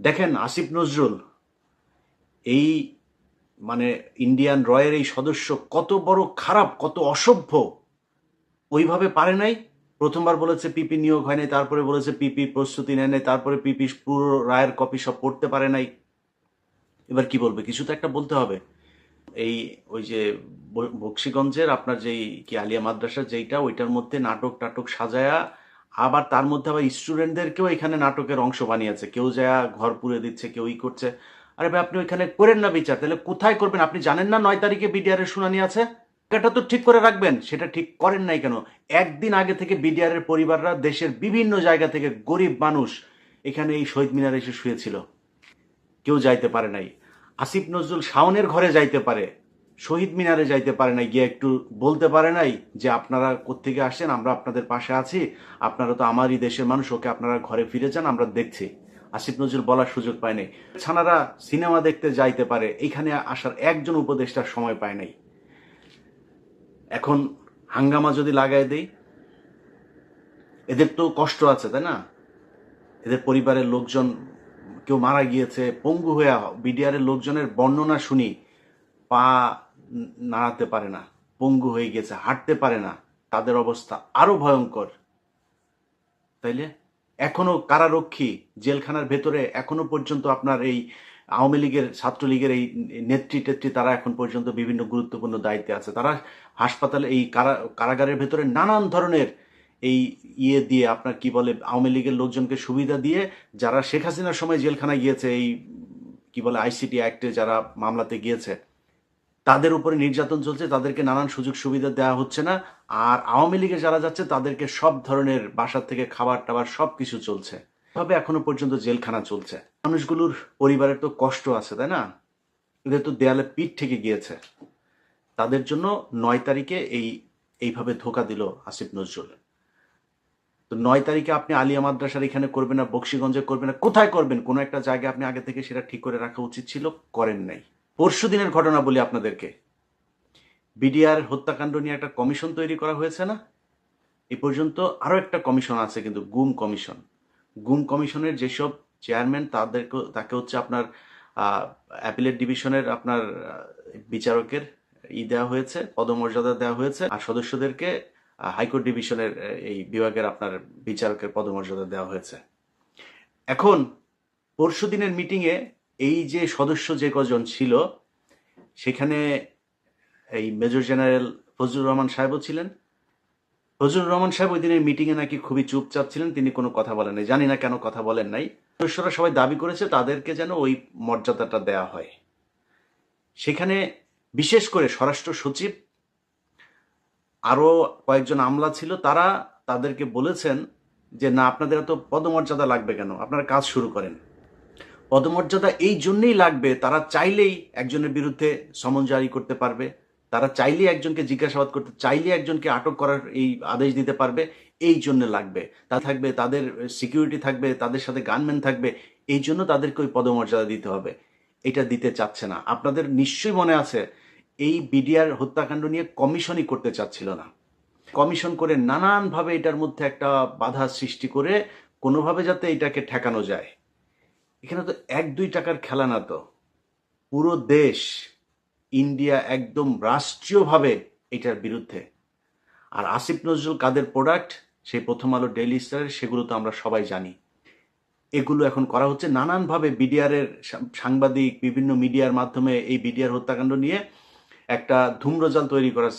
দেখেন আসিফ নজরুল, এই মানে ইন্ডিয়ান রয়ের এই সদস্য কত বড় খারাপ, কত অসভ্য, ওইভাবে পারে নাই। প্রথমবার বলেছে পিপি নিয়োগ হয় নাই তারপরে বলেছে পিপি প্রস্তুতি নেয় নাই, তারপরে পিপি পুরো রায়ের কপি সব পড়তে পারে নাই। এবার কি বলবে? কিছু তো একটা বলতে হবে। এই ওই যে বক্সিগঞ্জের আপনার যেই কি আলিয়া মাদ্রাসা যেইটা, ওইটার মধ্যে নাটক টাটক সাজায়া আবার তার মধ্যে আবার স্টুডেন্টদেরকেও এখানে নাটকের অংশ বানিয়েছে। কেউ যা ঘর পুড়ে দিচ্ছে, কেউ ই করছে। আরে ভাই, আপনি ওইখানে করেন না বিচার। তাহলে কোথায় করবেন? আপনি জানেন না নয় তারিখে বিডিআর এর শুনানি আছে? এটা তো ঠিক করে রাখবেন। সেটা ঠিক করেন নাই কেন? একদিন আগে থেকে বিডিআর এর পরিবাররা দেশের বিভিন্ন জায়গা থেকে গরিব মানুষ এখানে এই শহীদ মিনারে এসে শুয়েছিল। কেউ যাইতে পারে নাই। আসিফ নজরুল শাওনের ঘরে যাইতে পারে। শহীদ মিনারে যাইতে পারে নাই, গিয়ে একটু বলতে পারে নাই যে আপনারা কোত্থেকে আসেন, আমরা আপনাদের পাশে আছি, আপনারা তো আমারই দেশের মানুষ, ওকে আপনারা ঘরে ফিরে যান, আমরা দেখছি। আসিফ নজরুল বলার সুযোগ পায় নাই। ছানারা সিনেমা দেখতে যাইতে পারে, এখানে আসার একজন উপদেষ্টার সময় পায় নাই। এখন হাঙ্গামা যদি লাগাই দেই, এদের তো কষ্ট আছে, তাই না? এদের পরিবারের লোকজন, কেউ মারা গিয়েছে, পঙ্গু হয়ে বিডিআর এর লোকজনের বর্ণনা শুনি, পা নাড়াতে পারে না, পঙ্গু হয়ে গেছে, হাঁটতে পারে না, তাদের অবস্থা আরও ভয়ঙ্কর। তাইলে এখনও কারারক্ষী জেলখানার ভেতরে এখনও পর্যন্ত আপনার এই আওয়ামী লীগের, ছাত্রলীগের এই নেত্রী টেত্রী তারা এখন পর্যন্ত বিভিন্ন গুরুত্বপূর্ণ দায়িত্বে আছে। তারা হাসপাতালে এই কারা, কারাগারের ভেতরে নানান ধরনের এই ইয়ে দিয়ে আপনার কি বলে, আওয়ামী লীগের লোকজনকে সুবিধা দিয়ে যারা শেখ হাসিনার সময় জেলখানায় গিয়েছে, এই কি বলে, আইসিটি অ্যাক্টে যারা মামলাতে গিয়েছে তাদের উপরে নির্যাতন চলছে, তাদেরকে নানান সুযোগ সুবিধা দেওয়া হচ্ছে না। আর আওয়ামী লীগে যারা যাচ্ছে, তাদেরকে সব ধরনের বাসার থেকে খাবার টাবার সব কিছু চলছে। তবে এখনও পর্যন্ত জেলখানা চলছে। মানুষগুলোর পরিবারের তো কষ্ট আছে, তাই না? এদের তো দেয়ালে পিঠ থেকে গিয়েছে। তাদের জন্য নয় তারিখে এই, এইভাবে ধোকা দিল আসিফ নজরুল। তো নয় তারিখে আপনি আলিয়া মাদ্রাসার এখানে করবেন না, বক্সিগঞ্জে করবেন না, কোথায় করবেন? কোনো একটা জায়গায় আপনি আগে থেকে সেটা ঠিক করে রাখা উচিত ছিল, করেন নাই। পরশু দিনের ঘটনা বলি আপনাদেরকে। বিডিআর হত্যাকাণ্ড নিয়ে একটা কমিশন তৈরি করা হয়েছে না? এ পর্যন্ত আরও একটা কমিশন আছে কিন্তু গুম কমিশন। গুম কমিশনের যেসব চেয়ারম্যান তাদেরকে, তাকে হচ্ছে আপনার অ্যাপিলেট ডিভিশনের আপনার বিচারকের ই দেওয়া হয়েছে, পদমর্যাদা দেওয়া হয়েছে। আর সদস্যদেরকে হাইকোর্ট ডিভিশনের এই বিভাগের আপনার বিচারকের পদমর্যাদা দেওয়া হয়েছে। এখন পরশু দিনের মিটিংয়ে এই যে সদস্য যে কজন ছিল, সেখানে এই মেজর জেনারেল ফজলুর রহমান সাহেবও ছিলেন। ফজলুর রহমান সাহেব ওই দিনের মিটিংয়ে নাকি খুবই চুপচাপ ছিলেন, তিনি কোনো কথা বলেন নাই। জানি না কেন কথা বলেন নাই। সদস্যরা সবাই দাবি করেছে তাদেরকে যেন ওই মর্যাদাটা দেওয়া হয়। সেখানে বিশেষ করে স্বরাষ্ট্র সচিব আরও কয়েকজন আমলা ছিল, তারা তাদেরকে বলেছেন যে, না, আপনাদের এত পদমর্যাদা লাগবে কেন? আপনারা কাজ শুরু করেন। পদমর্যাদা এই জন্যেই লাগবে, তারা চাইলেই একজনের বিরুদ্ধে সমন জারি করতে পারবে, তারা চাইলেই একজনকে জিজ্ঞাসাবাদ করতে চাইলে একজনকে আটক করার এই আদেশ দিতে পারবে, এই জন্য লাগবে। তা থাকবে, তাদের সিকিউরিটি থাকবে, তাদের সাথে গানম্যান থাকবে, এই জন্য তাদেরকে ওই পদমর্যাদা দিতে হবে। এটা দিতে চাচ্ছে না। আপনাদের নিশ্চয়ই মনে আছে, এই বিডিআর হত্যাকাণ্ড নিয়ে কমিশনই করতে চাচ্ছিল না। কমিশন করে নানানভাবে এটার মধ্যে একটা বাধা সৃষ্টি করে কোনোভাবে যাতে এটাকে ঠেকানো যায়। এখানে তো এক দুই টাকার খেলা না তো। পুরো দেশ, ইন্ডিয়া একদম রাষ্ট্রীয়ভাবে এটার বিরুদ্ধে। আর আসিফ নজরুল কাদের প্রোডাক্ট সেই প্রথম আলো ডেইলি স্টারের সেগুলো তো আমরা সবাই জানি। এগুলো এখন করা হচ্ছে নানানভাবে বিডিআরের সাংবাদিক, বিভিন্ন মিডিয়ার মাধ্যমে এই বিডিআর হত্যাকাণ্ড নিয়ে একটা ধূম্রজাল তৈরি করার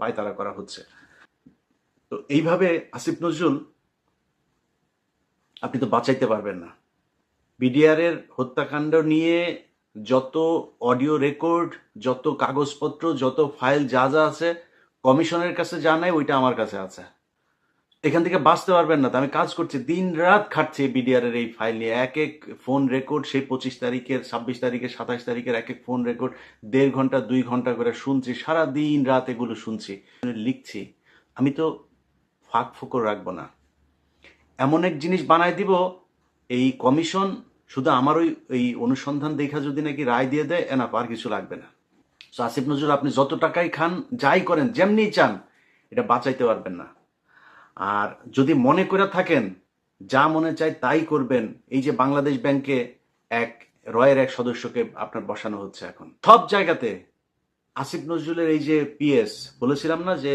পায়তারা করা হচ্ছে। তো এইভাবে আসিফ নজরুল, আপনি তো বাঁচাইতে পারবেন না। বিডিআরের হত্যাকাণ্ড নিয়ে যত অডিও রেকর্ড, যত কাগজপত্র, যত ফাইল যা যা আছে, কমিশনের কাছে যা নাই, ওইটা আমার কাছে আছে। এখান থেকে বাঁচতে পারবেন না তো, আমি কাজ করছি, দিন রাত খাটছি বিডিআর এর এই ফাইল নিয়ে। এক এক ফোন রেকর্ড, সেই পঁচিশ তারিখের, ছাব্বিশ তারিখের, সাতাশ তারিখের এক এক ফোন রেকর্ড, দেড় ঘণ্টা, দুই ঘণ্টা করে শুনছি, সারা দিন রাত এগুলো শুনছি, লিখছি। আমি তো ফাঁক ফোকর রাখব না। এমন এক জিনিস বানায় দিব, এই কমিশন শুধু আমার ওই, এই অনুসন্ধান দেখা যদি নাকি রায় দিয়ে দেয় এনাফ আর কিছু লাগবে না। তো আসিফ নজরুল, আপনি যত টাকাই খান, যাই করেন, যেমনি চান, এটা বাঁচাইতে পারবেন না। আর যদি মনে করে থাকেন, যা মনে চায় তাই করবেন, এই যে বাংলাদেশ ব্যাংকে এক, রয়ের এক সদস্যকে আপনার বসানো হচ্ছে এখন। সব জায়গাতে, আসিফ নজরুলের এই যে পিএস, বলেছিলাম না যে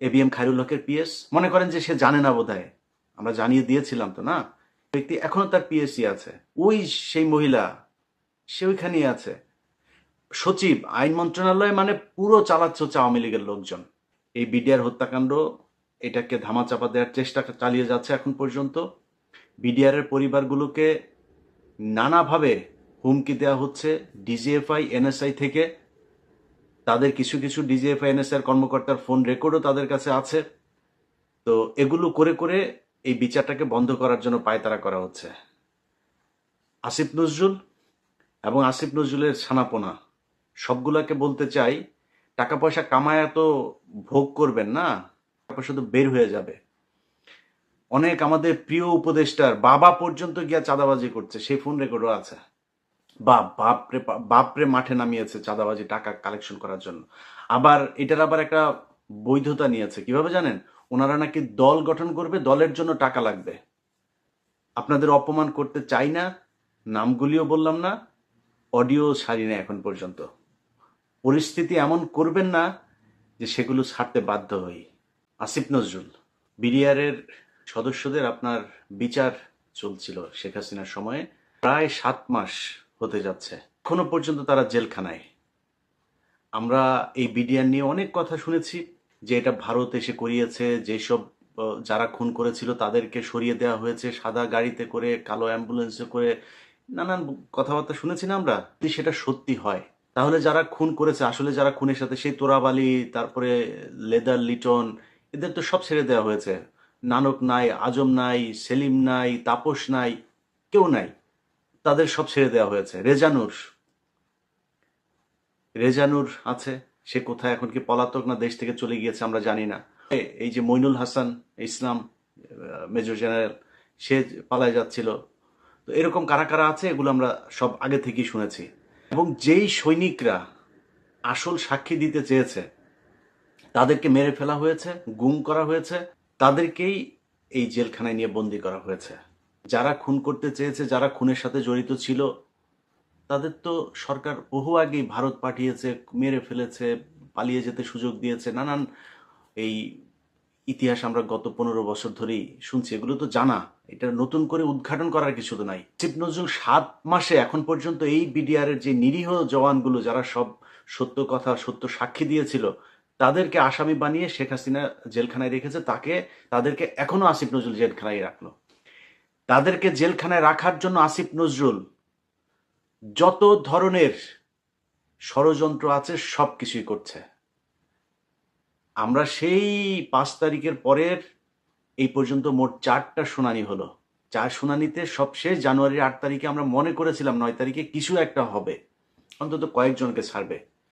এ বি এম খায়রুল হকের পিএস? মনে করেন যে সে জানে না বোধহয়। আমরা জানিয়ে দিয়েছিলাম তো, না? ব্যক্তি এখনও তার পিএসসি আছে। ওই সেই মহিলা, সে ওইখানেই আছে। সচিব, আইন মন্ত্রণালয় মানে পুরো চালাচ্ছে হচ্ছে আওয়ামী লীগের লোকজন। এই বিডিআর হত্যাকাণ্ড, এটাকে ধামাচাপা দেওয়ার চেষ্টা চালিয়ে যাচ্ছে এখন পর্যন্ত। বিডিআর এর পরিবারগুলোকে নানাভাবে হুমকি দেওয়া হচ্ছে ডিজিএফআই এনএসআই থেকে। তাদের কিছু কিছু ডিজিএফআই এনএসআই কর্মকর্তার ফোন রেকর্ডও তাদের কাছে আছে। তো এগুলো করে করে এই বিচারটাকে বন্ধ করার জন্য পায়তারা করা হচ্ছে। আসিফ নজরুল এবং আসিফ নজরুলের ছানাপোনা, সবগুলাকে বলতে চাই, টাকা পয়সা কামায় তো ভোগ করবেন না, টাকা তো বের হয়ে যাবে। অনেক আমাদের প্রিয় উপদেষ্টার বাবা পর্যন্ত গিয়া চাঁদাবাজি করছে সেই ফোন রেকর্ডও আছে। বাপ বাপরে বাপরে মাঠে নামিয়েছে চাঁদাবাজি টাকা কালেকশন করার জন্য। আবার এটার আবার একটা বৈধতা নিয়েছে, কীভাবে জানেন? ওনারা নাকি দল গঠন করবে, দলের জন্য টাকা লাগবে। আপনাদের অপমান করতে চাই না, নামগুলিও বললাম না, অডিও ছাড়ি না এখন পর্যন্ত। পরিস্থিতি এমন করবেন না যে সেগুলো ছাড়তে বাধ্য হই। আসিফ নজরুল, বিডিআরের সদস্যদের আপনার বিচার চলছিল শেখ হাসিনার সময়ে। প্রায় সাত মাস হতে যাচ্ছে, এখনও পর্যন্ত তারা জেলখানায়। আমরা এই বিডিআর নিয়ে অনেক কথা শুনেছি। যে এটা ভারত এসে করিয়েছে, যেসব যারা খুন করেছিল তাদেরকে সরিয়ে দেওয়া হয়েছে, সাদা গাড়িতে করে, কালো অ্যাম্বুলেন্সে করে, নানান কথাবার্তা শুনেছি না আমরা? যদি সেটা সত্যি হয়, তাহলে যারা খুন করেছে, আসলে যারা খুনের সাথে, সেই তোরাবালি, তারপরে লেদার লিটন, এদের তো সব ছেড়ে দেওয়া হয়েছে। নানক নাই, আজম নাই, সেলিম নাই, তাপস নাই, কেউ নাই। তাদের সব ছেড়ে দেওয়া হয়েছে। রেজানুর রেজানুর আছে? সে কোথায় এখন কি পলাতক না দেশ থেকে চলে গিয়েছে আমরা জানি না। এই যে মইনুল হাসান, ইসলাম মেজর জেনারেল, সে পালায় যাচ্ছিল। তো এরকম কারা কারা আছে এগুলো আমরা সব আগে থেকেই শুনেছি। এবং যেই সৈনিকরা আসল সাক্ষী দিতে চেয়েছে, তাদেরকে মেরে ফেলা হয়েছে, গুম করা হয়েছে, তাদেরকেই এই জেলখানায় নিয়ে বন্দি করা হয়েছে। যারা খুন করতে চেয়েছে, যারা খুনের সাথে জড়িত ছিল তাদের তো সরকার বহু আগেই ভারত পাঠিয়েছে, মেরে ফেলেছে, পালিয়ে যেতে সুযোগ দিয়েছে। নানান এই ইতিহাস আমরা গত পনেরো বছর ধরেই শুনছি, এগুলো তো জানা। এটা নতুন করে উদ্ঘাটন করার কিছু তো নাই। চিপ নজরুল সাত মাসে এখন পর্যন্ত এই বিডিআর এর যে নিরীহ জওয়ানগুলো যারা সব সত্য কথা, সত্য সাক্ষী দিয়েছিল, তাদেরকে আসামি বানিয়ে শেখ হাসিনা জেলখানায় রেখেছে। তাকে, তাদেরকে এখনও আসিফ নজরুল জেলখানায় রাখল। তাদেরকে জেলখানায় রাখার জন্য আসিফ নজরুল যত ধরনের ষড়যন্ত্র আছে, সব কিছুই করছে। আমরা সেই পাঁচ তারিখের পরের এই পর্যন্ত মোট চারটা শুনানি হলো। চার শুনানিতে সবশেষ জানুয়ারির আট তারিখে আমরা মনে করেছিলাম নয় তারিখে কিছু একটা হবে। অন্তত কয়েকজনকে ছাড়বে।